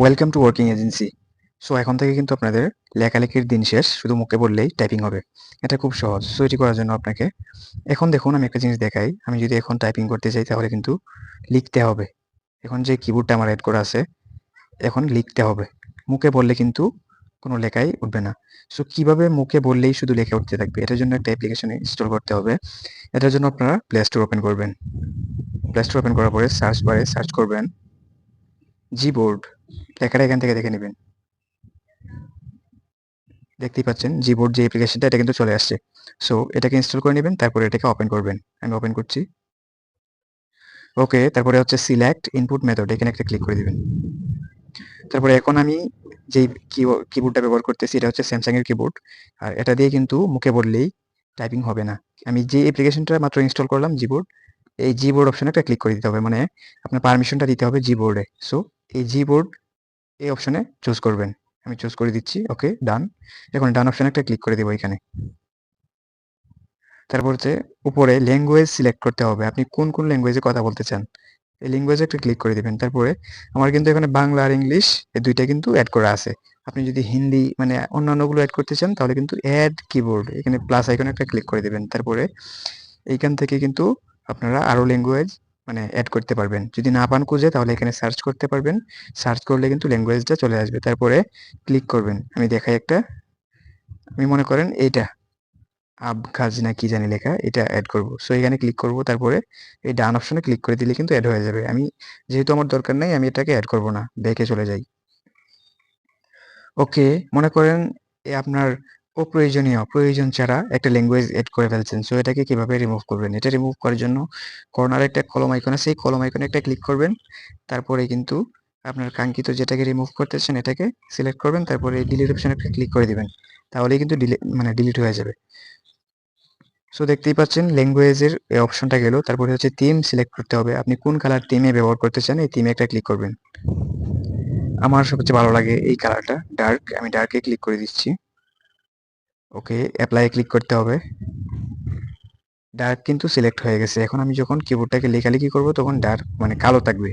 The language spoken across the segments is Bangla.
Welcome to working agency so এখন থেকে কিন্তু আপনাদের লেখালেখির দিন শেষ, শুধু মুখে বললেই টাইপিং হবে। এটা খুব সহজ সো এটি করার জন্য আপনাকে। এখন দেখুন, আমি একটা জিনিস দেখাই। আমি যদি এখন টাইপিং করতে চাই, তাহলে কিন্তু লিখতে হবে। এখন যে কিবোর্ডটা আমার অ্যাড করা আছে, এখন লিখতে হবে। মুখে বললে কিন্তু কোনো লেখাই উঠবে না। সো কীভাবে মুখে বললেই শুধু লেখা উঠতে থাকবে? এটার জন্য একটা অ্যাপ্লিকেশন ইনস্টল করতে হবে। এটার জন্য আপনারা প্লে স্টোর ওপেন করবেন। প্লে স্টোর ওপেন করার পরে সার্চ বারে সার্চ করবেন। জিবোর্ড লেখাটা এখান থেকে দেখে নেবেন। দেখতেই পাচ্ছেন, জি বোর্ড যে অ্যাপ্লিকেশনটা এটা কিন্তু চলে আসছে। সো এটাকে ইনস্টল করে নেবেন, তারপরে এটাকে ওপেন করবেন। আমি ওপেন করছি। ওকে তারপরে হচ্ছে সিলেক্ট ইনপুট মেথড এখানে একটা ক্লিক করে দিবেন। তারপরে এখন আমি যেই কিবোর্ডটা ব্যবহার করতেছি, এটা হচ্ছে স্যামসাং এর কিবোর্ড আর এটা দিয়ে কিন্তু মুখে বললেই টাইপিং হবে না। আমি যে অ্যাপ্লিকেশনটা মাত্র ইনস্টল করলাম জিবোর্ড এই জিবোর্ড অপশনে একটা ক্লিক করে দিতে হবে। মানে আপনার পারমিশনটা দিতে হবে জিবোর্ডে সো এই জি বোর্ড এই অপশনে চুজ করবেন। আমি চুজ করে দিচ্ছি ওকে ডান এখন ডান অপশনে একটা ক্লিক করে দেবো এখানে। তারপর হচ্ছে উপরে ল্যাঙ্গুয়েজ সিলেক্ট করতে হবে। আপনি কোন কোন ল্যাঙ্গুয়েজে কথা বলতে চান, এই ল্যাঙ্গুয়েজে একটা ক্লিক করে দিবেন। তারপরে আমার কিন্তু এখানে বাংলা আর ইংলিশ এই দুইটা কিন্তু অ্যাড করা আছে। আপনি যদি হিন্দি মানে অন্যান্যগুলো অ্যাড করতে চান, তাহলে কিন্তু অ্যাড কিবোর্ড এখানে প্লাস আইকনে একটা ক্লিক করে দিবেন। তারপরে এইখান থেকে কিন্তু আপনারা আরও ল্যাঙ্গুয়েজ মানে অ্যাড করতে পারবেন। যদি না পান খুঁজে, তাহলে এখানে সার্চ করতে পারবেন। সার্চ করলে কিন্তু ল্যাঙ্গুয়েজটা চলে আসবে। তারপরে ক্লিক করবেন। আমি দেখাই একটা। আমি মনে করেন এইটা আবখাজ না কি জানি লেখা, এটা অ্যাড করব। সো এখানে ক্লিক করব। তারপরে এই ডান অপশনে ক্লিক করে দিলে কিন্তু অ্যাড হয়ে যাবে। আমি যেহেতু আমার দরকার নেই, আমি এটাকে অ্যাড করব না। ব্যাকে চলে যাই। ওকে মনে করেন আপনার অপ্রয়োজনীয়, প্রয়োজন ছাড়া একটা ল্যাঙ্গুয়েজ এড করে ফেলছেন। সো এটাকে কীভাবে রিমুভ করবেন? এটা রিমুভ করার জন্য কর্নার একটা কলম আইকন আছে এই কলম আইকনে একটা ক্লিক করবেন। তারপরে কিন্তু আপনার কাঙ্ক্ষিত যেটাকে রিমুভ করতেছেন, এটাকে সিলেক্ট করবেন। তারপরে ডিলিট অপশনে একটা ক্লিক করে দিবেন। তাহলে কিন্তু মানে ডিলিট হয়ে যাবে। সো দেখতেই পাচ্ছেন ল্যাঙ্গুয়েজের অপশনটা গেল। তারপরে হচ্ছে থিম সিলেক্ট করতে হবে। আপনি কোন কালার থিমে ব্যবহার করতে চান, এই থিমে একটা ক্লিক করবেন। আমার সবচেয়ে ভালো লাগে এই কালারটা ডার্ক আমি ডার্কে ক্লিক করে দিচ্ছি। ওকে অ্যাপ্লাই ক্লিক করতে হবে। ডার্ক কিন্তু সিলেক্ট হয়ে গেছে। এখন আমি যখন কিবোর্ডটাকে লেখালেখি করব, তখন ডার্ক মানে কালো থাকবে।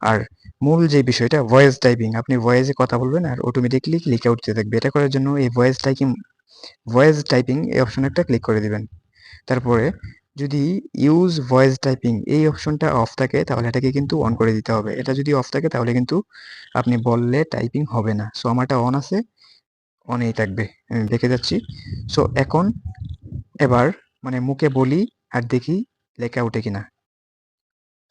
আর মূল যে বিষয়টা ভয়েস টাইপিং আপনি ভয়েসে কথা বলবেন আর অটোমেটিকলি লিখে উঠতে থাকবে এটা করার জন্য এই ভয়েস টাইপিং ভয়েস টাইপিং এই অপশনে একটা ক্লিক করে দিবেন। তারপরে যদি ইউজ ভয়েস টাইপিং এই অপশনটা অফ থাকে, তাহলে এটাকে কিন্তু অন করে দিতে হবে। এটা যদি অফ থাকে, তাহলে কিন্তু আপনি বললে টাইপিং হবে না। সো আমারটা অন আছে। অনেই থাকবে দেখে যাচ্ছি। সো এখন এবার মানে মুখে বলি আর দেখি লেখা উঠে কিনা।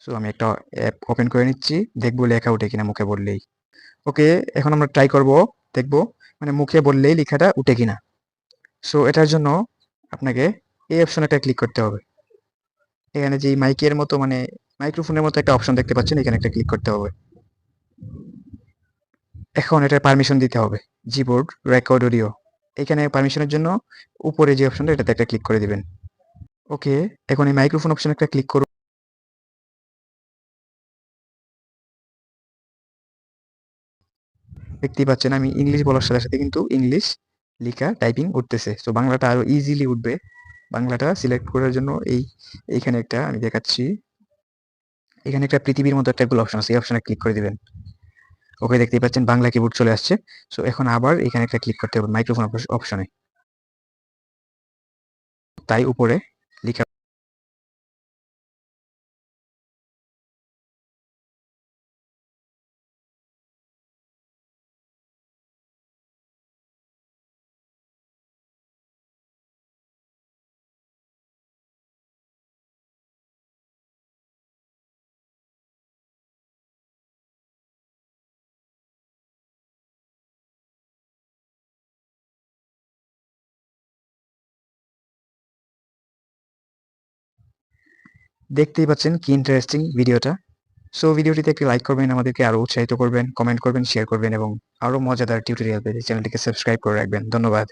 সো আমি একটা অ্যাপ ওপেন করে নিচ্ছি, দেখব লেখা উঠে কিনা মুখে বললেই। ওকে এখন আমরা ট্রাই করব, দেখব মানে মুখে বললেই লেখাটা উঠে কিনা। সো এটার জন্য আপনাকে এই অপশনে একটা ক্লিক করতে হবে। এখানে যে মাইকের মতো মানে মাইক্রোফোনের মতো একটা অপশন দেখতে পাচ্ছেন, এখানে একটা ক্লিক করতে হবে। এখন এটা পারমিশন দিতে হবে। জিবোর্ড রেকর্ড অডিও এখানে পারমিশনের জন্য উপরে যে অপশনটা এটাতে একটা ক্লিক করে দিবেন। ওকে এখন এই মাইক্রোফোন অপশন একটা ক্লিক করুন। দেখতেই পাচ্ছেন, আমি ইংলিশ বলার সাথে সাথে কিন্তু ইংলিশ লেখা টাইপিং উঠতেছে। তো বাংলাটা আরও ইজিলি উঠবে। বাংলাটা সিলেক্ট করার জন্য এই, এইখানে একটা আমি দেখাচ্ছি। এখানে একটা পৃথিবীর মতো একটা অপশন আছে। এই অপশনে ক্লিক করে দিবেন। ওকে দেখতেই পাচ্ছেন বাংলা কিবোর্ড চলে আসছে। সো এখন আবার এখানে একটা ক্লিক করতে হবে মাইক্রোফোন অপশনে তাই উপরে দেখতেই পাচ্ছেন কি ইন্টারেস্টিং ভিডিওটা সো ভিডিওটিতে একটি লাইক করবেন, আমাদেরকে আরও উৎসাহিত করবেন কমেন্ট করবেন শেয়ার করবেন এবং আরও মজাদার টিউটোরিয়াল পেতে চ্যানেলটিকে সাবস্ক্রাইব করে রাখবেন। ধন্যবাদ।